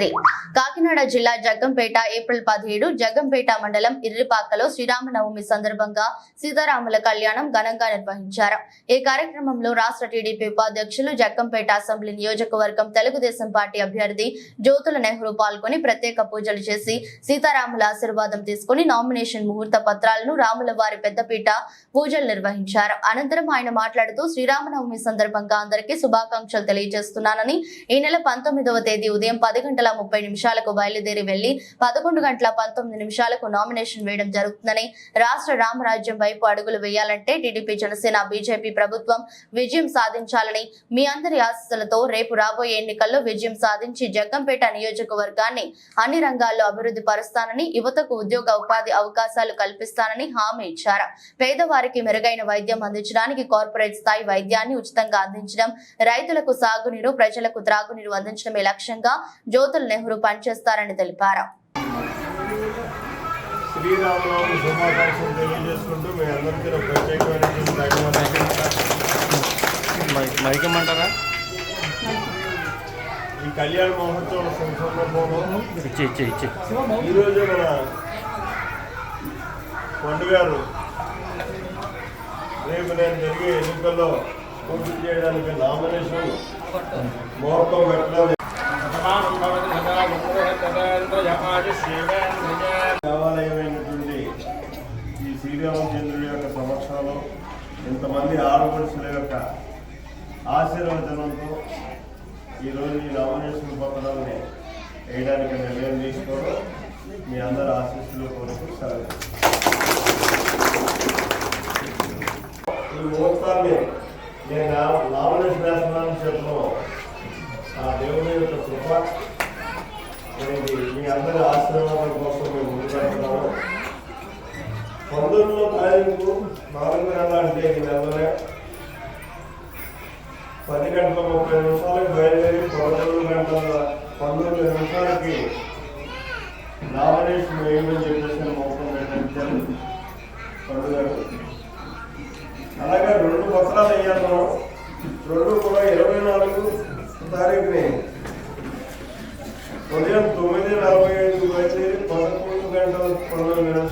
మంత్రి కాకినాడ జిల్లా జగ్గంపేట ఏప్రిల్ పదిహేడు జగ్గంపేట మండలం ఇర్రిపాకలో శ్రీరామనవమి సందర్భంగా సీతారాముల కళ్యాణం ఘనంగా నిర్వహించారు. ఈ కార్యక్రమంలో రాష్ట్ర టీడీపీ ఉపాధ్యక్షులు జగ్గంపేట అసెంబ్లీ నియోజకవర్గం తెలుగుదేశం పార్టీ అభ్యర్థి జ్యోతుల నెహ్రూ పాల్గొని ప్రత్యేక పూజలు చేసి సీతారాముల ఆశీర్వాదం తీసుకుని నామినేషన్ ముహూర్త పత్రాలను రాముల వారి పెద్దపీట పూజలు నిర్వహించారు. అనంతరం ఆయన మాట్లాడుతూ శ్రీరామనవమి సందర్భంగా అందరికీ శుభాకాంక్షలు తెలియజేస్తున్నానని ఈ నెల పంతొమ్మిదవ తేదీ ఉదయం పది గంటల ముప్పై నిమిషాలకు బయలుదేరి వెళ్ళి పదకొండు గంటల పంతొమ్మిది నిమిషాలకు నామినేషన్ వేయడం జరుగుతుందని రాష్ట్ర రామరాజ్యం వైపు అడుగులు వేయాలంటే టీడీపీ జనసేన బీజేపీ ప్రభుత్వం విజయం సాధించాలని మీ అందరి ఆశలతో రేపు రాబోయే ఎన్నికల్లో విజయం సాధించి జగ్గంపేట నియోజకవర్గాన్ని అన్ని రంగాల్లో అభివృద్ధి పరుస్తానని యువతకు ఉద్యోగ ఉపాధి అవకాశాలు కల్పిస్తానని హామీ ఇచ్చారు. పేదవారికి మెరుగైన వైద్యం అందించడానికి కార్పొరేట్ స్థాయి వైద్యాన్ని ఉచితంగా అందించడం రైతులకు సాగునీరు ప్రజలకు త్రాగునీరు అందించడమే లక్ష్యంగా జ్యోతుల నెహ్రూ పనిచేస్తారని తెలిపారు. శ్రీరామనవమి శుభాకాంక్షలు తెలియజేసుకుంటూ మీ అందరికీ ఈ కళ్యాణ మహోత్సవం సందర్భంలో ఈరోజు మన పండు గారు రేపు నేను జరిగే ఎన్నికల్లో పోటీ చేయడానికి నామినేషన్ ముహూర్తం పెట్టడం దేవాలయమైనటువంటి ఈ శ్రీరామచంద్రుడి యొక్క సమక్షంలో ఇంతమంది ఆడపడుచుల యొక్క ఆశీర్వచనంతో ఈరోజు ఈ నామినేషన్ పత్రాలని వేయడానికి నిర్ణయం తీసుకోవడం మీ అందరి ఆశీస్సులు కోరుకు సెలవు. ఈ ముహూర్తాన్ని నేను నా- నామినేషన్ వేస్తున్నానని చెప్పడం ఆ దేవుని యొక్క కృప అనేది మీ అందరి ఆశీర్వాదం కోసం మేము ముందుకెళ్తున్నాము. పంతొమ్మిదో తారీఖు నాలుగు నెల అంటే ఈ నెలలోనే పది గంటల ముప్పై నిమిషాలకు బయలుదేరి పదకొండు గంటల పంతొమ్మిది నిమిషాలకి నామినేషన్ వేయమని చెప్పేసి మొత్తం నిర్ణయించారు పండుగ. అలాగే రెండు పత్రాలు అయ్యాను రెండు కూడా Por ejemplo, ¿cuándo la voy a invitar a él? ¿Cuándo la voy a?